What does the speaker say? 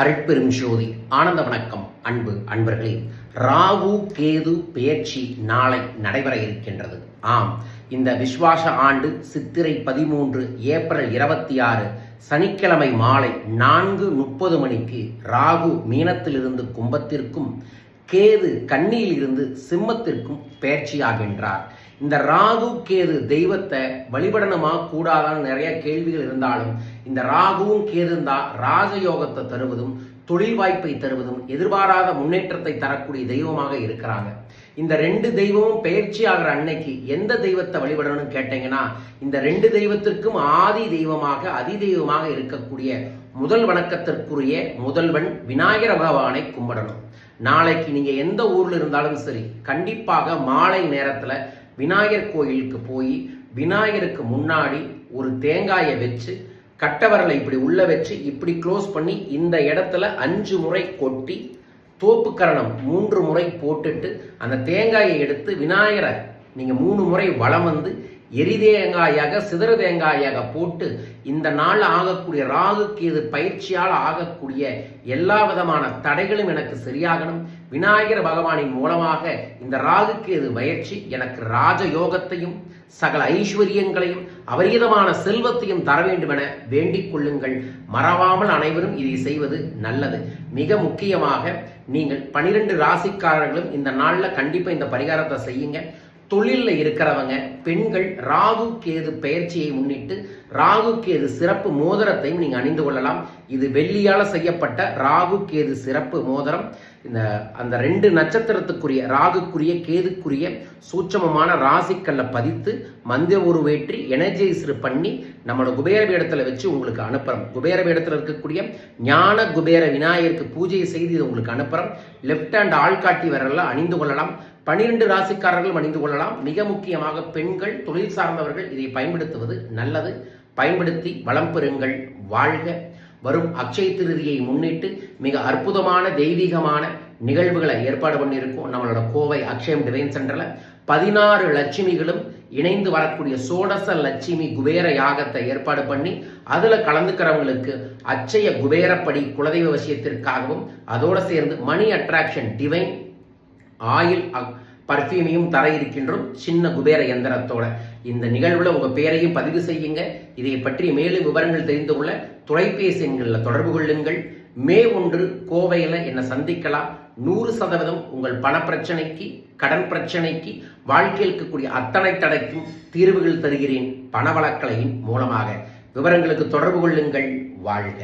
அருட்பெரும் ஜோதி ஆனந்த வணக்கம் அன்பு அன்பர்களே. ராகு கேது பெயர்ச்சி நாளை நடைபெற இருக்கின்றது. ஆம் இந்த விஸ்வாச ஆண்டு சித்திரை பதிமூன்று ஏப்ரல் இருபத்தி ஆறு சனிக்கிழமை மாலை நான்கு முப்பது மணிக்கு ராகு மீனத்திலிருந்து கும்பத்திற்கும் கேது கண்ணியிலிருந்து சிம்மத்திற்கும் பெயர்ச்சியாகின்றார். இந்த ராகு கேது தெய்வத்தை வழிபடணுமா கூடாதான்னு நிறைய கேள்விகள் இருந்தாலும் இந்த ராகுவும் கேதும் தான் ராஜயோகத்தை தருவதும் தொழில் வாய்ப்பை தருவதும் எதிர்பாராத முன்னேற்றத்தை தரக்கூடிய தெய்வமாக இருக்கிறாங்க. இந்த ரெண்டு தெய்வமும் பயிற்சி ஆகிற அன்னைக்கு எந்த தெய்வத்தை வழிபடணும்னு கேட்டீங்கன்னா இந்த ரெண்டு தெய்வத்திற்கும் ஆதி தெய்வமாக அதி தெய்வமாக இருக்கக்கூடிய முதல் வணக்கத்திற்குரிய முதல்வன் விநாயகர பகவானை கும்பிடணும். நாளைக்கு நீங்க எந்த ஊர்ல இருந்தாலும் சரி கண்டிப்பாக மாலை நேரத்துல விநாயகர் கோயிலுக்கு போய் விநாயகருக்கு முன்னாடி ஒரு தேங்காயை வச்சு கட்டவரலை இப்படி உள்ள வச்சு இப்படி க்ளோஸ் பண்ணி இந்த இடத்துல அஞ்சு முறை கொட்டி தோப்புக்கரணம் மூன்று முறை போட்டுட்டு அந்த தேங்காயை எடுத்து விநாயகரை நீங்கள் மூணு முறை வளம் வந்து எரி தேங்காயாக சிதற தேங்காயாக போட்டு இந்த நாள் ஆகக்கூடிய ராகுக்கு இது பயிற்சியால் ஆகக்கூடிய எல்லா விதமான தடைகளும் எனக்கு சரியாகணும். விநாயகர் பகவானின் மூலமாக இந்த ராகுக்கு இது பயிற்சி. எனக்கு ராஜயோகத்தையும் சகல ஐஸ்வர்யங்களையும் அபரீதமான செல்வத்தையும் தர வேண்டும் என வேண்டிக் கொள்ளுங்கள். மறவாமல் அனைவரும் இதை செய்வது நல்லது. மிக முக்கியமாக நீங்கள் பனிரெண்டு ராசிக்காரர்களும் இந்த நாளில் கண்டிப்பாக இந்த பரிகாரத்தை செய்யுங்க. தொழிலில் இருக்கிறவங்க பெண்கள் ராகு கேது பெயர்ச்சியை முன்னிட்டு ராகு கேது சிறப்பு மோதிரத்தையும் நீங்கள் அணிந்து கொள்ளலாம். இது வெள்ளியால் செய்யப்பட்ட ராகு கேது சிறப்பு மோதிரம். இந்த அந்த ரெண்டு நட்சத்திரத்துக்குரிய ராகுக்குரிய கேதுக்குரிய சூட்சமமான ராசிக்கல்லை பதித்து மந்திர உருவேற்றி எனர்ஜைசர் பண்ணி நம்மளோட குபேர வேடத்தில் வச்சு உங்களுக்கு அனுப்புகிறோம் குபேர வேடத்தில் இருக்கக்கூடிய ஞான குபேர விநாயகருக்கு பூஜையை செய்து இது உங்களுக்கு அனுப்புகிறோம் லெஃப்ட் ஹேண்ட் ஆள்காட்டி வரலாம் அணிந்து கொள்ளலாம். பனிரெண்டு ராசிக்காரர்கள் அணிந்து கொள்ளலாம். மிக முக்கியமாக பெண்கள் தொழில் சார்ந்தவர்கள் இதை பயன்படுத்துவது நல்லது. பயன்படுத்தி வளம் பெறுங்கள் வாழ்க. வரும் அக்ஷய திருதியை முன்னிட்டு மிக அற்புதமான தெய்வீகமான நிகழ்வுகளை ஏற்பாடு பண்ணியிருக்கோம். நம்மளோட கோவை அக்ஷயம் டிவைன் சென்டரில் பதினாறு லட்சுமிகளும் இணைந்து வரக்கூடிய சோடச லட்சுமி குபேர யாகத்தை ஏற்பாடு பண்ணி அதில் கலந்துக்கிறவங்களுக்கு அச்சய குபேரப்படி குலதெய்வ விஷயத்திற்காகவும் அதோடு சேர்ந்து மணி அட்ராக்ஷன் டிவைன் ஆயில் பர்ஃப்யூமையும் தர இருக்கின்றோம் சின்ன குபேர எந்திரத்தோட. இந்த நிகழ்வில் உங்கள் பேரையும் பதிவு செய்யுங்க. இதை பற்றி மேலும் விவரங்கள் தெரிந்து கொள்ள தொலைபேசி எண்களில் தொடர்பு கொள்ளுங்கள். மே ஒன்று கோவையில் என்னை சந்திக்கலாம். நூறு சதவீதம் உங்கள் பண பிரச்சனைக்கு கடன் பிரச்சனைக்கு வாழ்க்கையில் இருக்கக்கூடிய அத்தனை தடைக்கும் தீர்வுகள் தருகிறேன். பணவளக்கலையின் மூலமாக. விவரங்களுக்கு தொடர்பு கொள்ளுங்கள். வாழ்க.